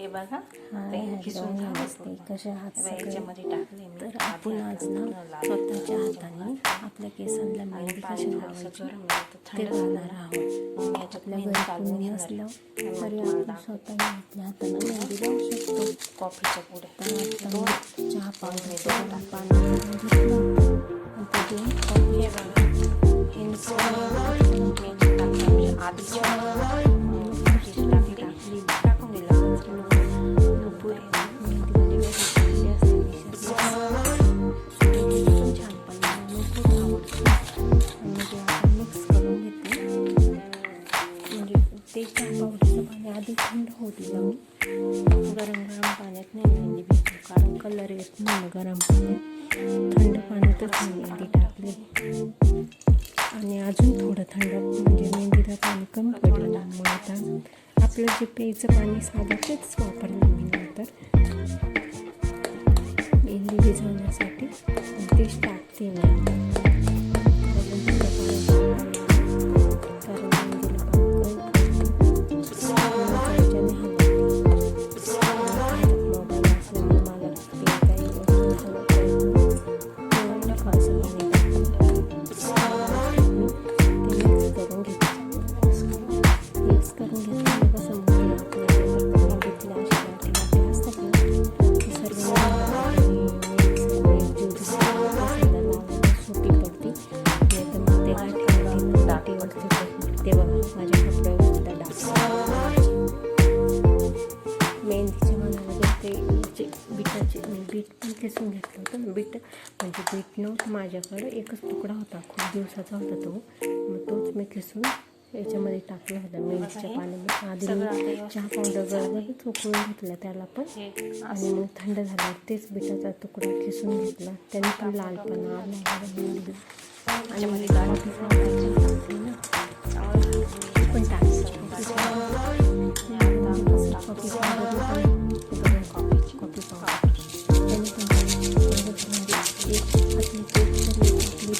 हे बघा. हाय, ते हॅलो, खिसून झालं नमस्ते. पूर्ण. कसे आहात हे बघा, सगळे? याच्यामध्ये टाकले तर आपण आज ना स्वतःच्या हाताने आपल्या केसांना मेहंदी कशी लावायची ते आहोत. आपल्या घरी कोणी आहे. आणि तरी आपण दाखवते. स्वतः आपल्या हाताने मेहंदी लावू शकतो. कॉफीच्या पुढे. चहा पावडर दोन गरम पाणी घेतलं. हे बघा. आधीची कारण कलर येत नाही गरम पाणी. थंड पाण्यातच मेहंदी टाकली. आणि अजून थोडं थंड म्हणजे मेहंदीला पाणी कमी पडलं मग आता आपलं जे प्यायचं पाणी साधं तेच वापरलं मी नंतर. मेहंदी भिजवण्यासाठी. तेच टाकते मी. माझ्याकडे एकच तुकडा होता. खूप दिवसाचा होता तो. मग तोच मी खेचून याच्यामध्ये टाकला होता. मेहंदीच्या पाण्यामध्ये आधी मी चहा पावडर गरगरीत उकळून घेतला त्याला पण. आणि मग थंड झाल्यावर तेच बिटाचा तुकडा खिसून घेतला. त्याने पण लालपणा आणि पण टाकली coffee powder. Coffee powder.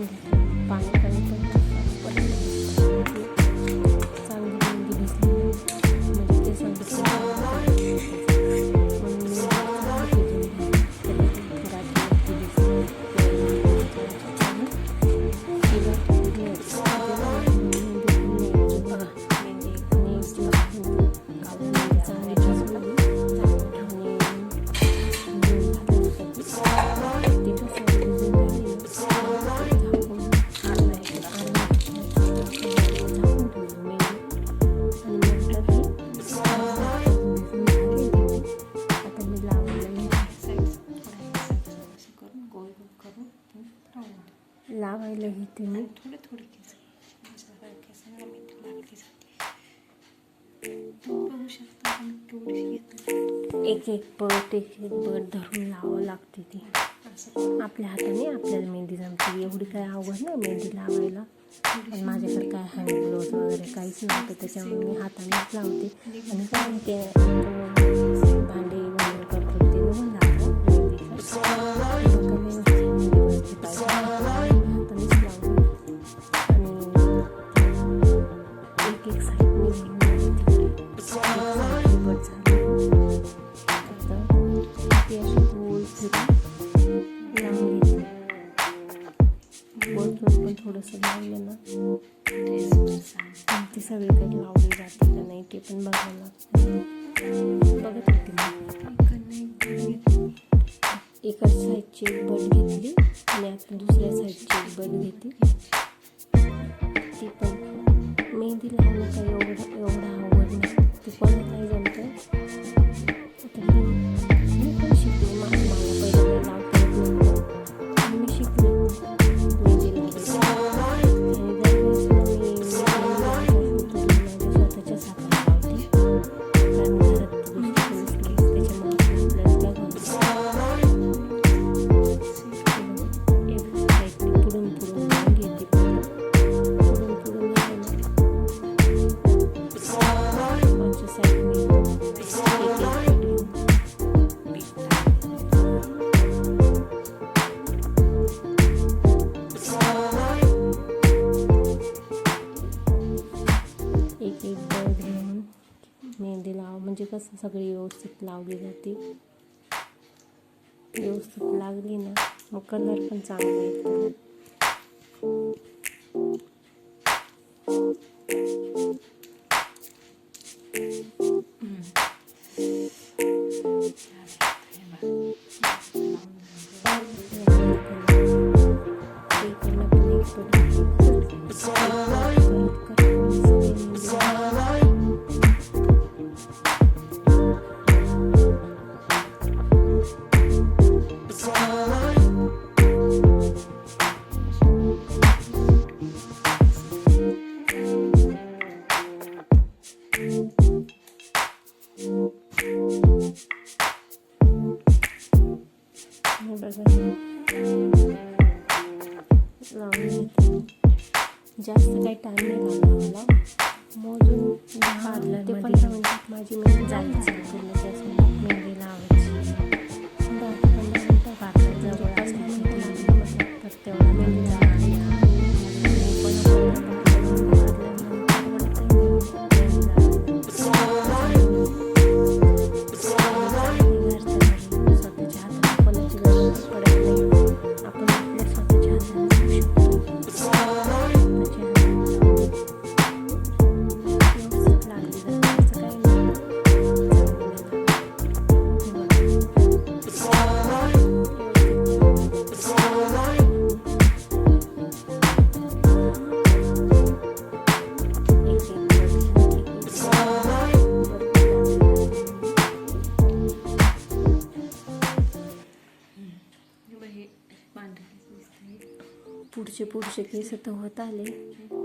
Mm-hmm. लावायला घेते थोडे थोडे केसांना लागली जाते शकता घेतली एक एक पट एक एक पट धरून लावावं लागते ती असं आपल्या हाताने आपल्याला मेहंदी जमते एवढी काय अवघड नाही मेहंदी लावायला पण माझ्याकडे काय हँड ग्लोव्ज वगैरे काहीच नव्हतं त्याच्यामुळे मी हातानेच लावते आणि काय ते आपण भांडे वगैरे करतो ते निघून जातं थोडंसं लावलं ना. ती सगळीकडे लावली जाते का नाही ते पण बघायला लागतं. बघत होते मी. एकाच साईडची एक बट घेतली आणि आता दुसऱ्या साईडची एक बट घेतली. ती पण मेहंदी लावणं काही एवढं एवढं आवड सगळी व्यवस्थित लावली जाते. व्यवस्थित लागली ना मग कलर पण चांगला येतो. हे बघा. जास्त काही टाइम नाही लागला मला. मोजून दहा ते पंधरा मिनिटात माझी मेहंदी जायची मेहंदी लावायची दहा ते पंधरा मिनिटं पार्लर जवळ असल्यामुळे तेवढा मेहंदी लावायची पुढचे केस तर होत आले.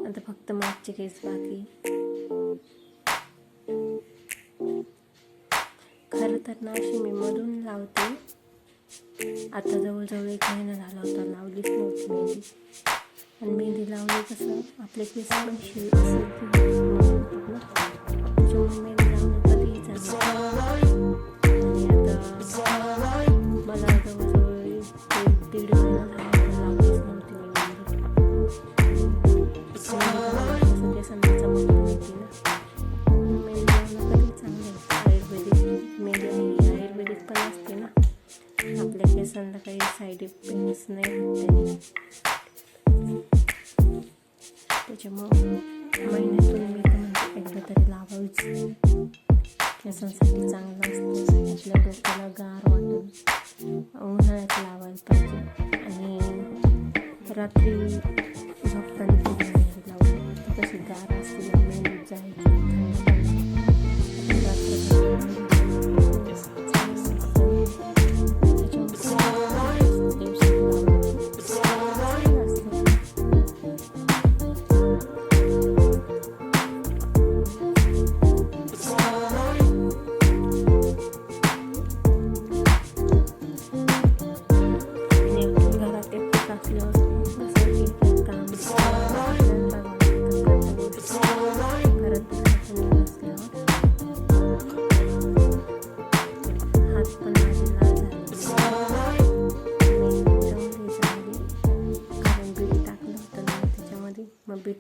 आता फक्त मागचे केस बाकी. खरं तर ना अशी मी मधून लावते. आता जवळजवळ एक महिना झाला होता लावलीच नव्हती मेहंदी. आणि मेहंदी लावली कसं आपले केस पण शिव आणि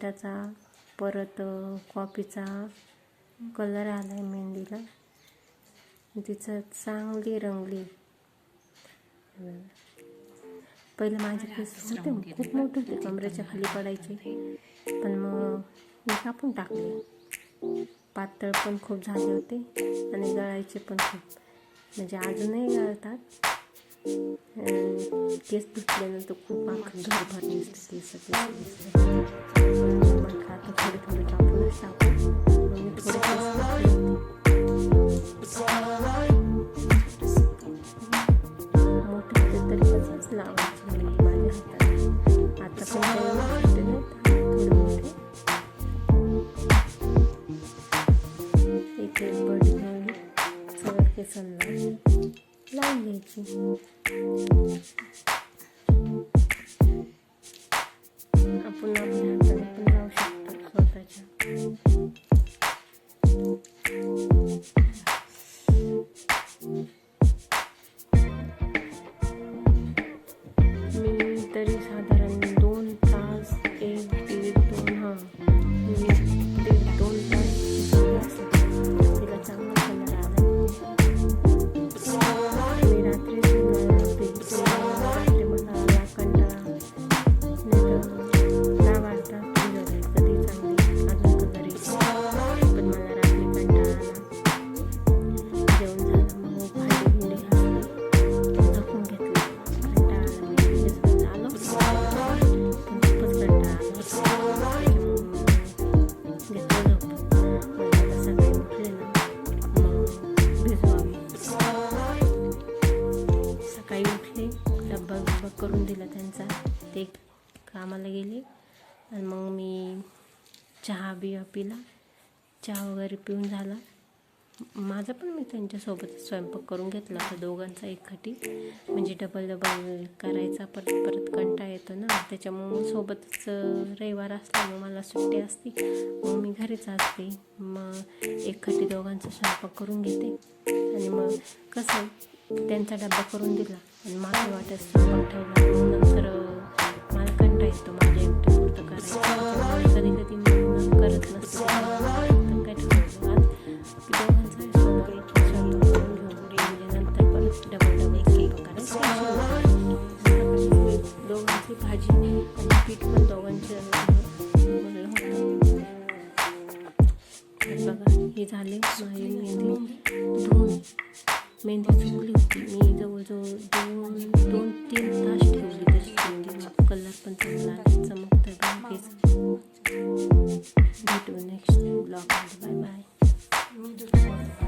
त्याच्यामध्ये परत कॉफीचा कलर आला आहे मेहंदीला. तिचं चांगली रंगली. पहिले माझे केस होते खूप मोठे होते कमरेच्या खाली पडायचे. पण मग मी कापून टाकले. पातळ पण खूप झाले होते आणि गळायचे पण खूप. म्हणजे अजूनही गळतात. केस धुतल्यानंतर खूप आखं घरभर दिसते केस केस म्हटलं आता थोडे थोडे कापूनच टाकू मग मी थोडे केस कापले होते मोठे होते तरी तसंच लावायचे मी माझ्या हाताने आता पण काही मोठे नाही थोडे मोठे एक एक बडी घेऊन सगळं केसांना लावून घ्यायची सकाळी उठले डब्बा बिब्बा करून दिला त्यांचा. ते कामाला गेले. आणि मग मी चहा बिया पिला. चहा वगैरे पिऊन झाला. माझा पण मी त्यांच्यासोबत स्वयंपाक करून घेतला होता दोघांचा एकखटी म्हणजे डबल डबल करायचा परत परत कंटा येतो ना. त्याच्यामुळं सोबतच रविवार असला मग मला सुट्टी असते. मग मी घरीच असते. मग एकखटी दोघांचा स्वयंपाक करून घेते. आणि मग कसं त्यांचा डबा करून दिला आणि माझं वाटत स्वयंपाक ठेवला. नंतर मला कंटा येतो माझ्या एकटीपुरतं करायचं कधी कधी मी करत नसतो. तर काय ठेवलं दोघांचा करून घेऊन नंतर पण डबल डबल दोघांची भाजी आणि पीठ पण दोघांचे Bye.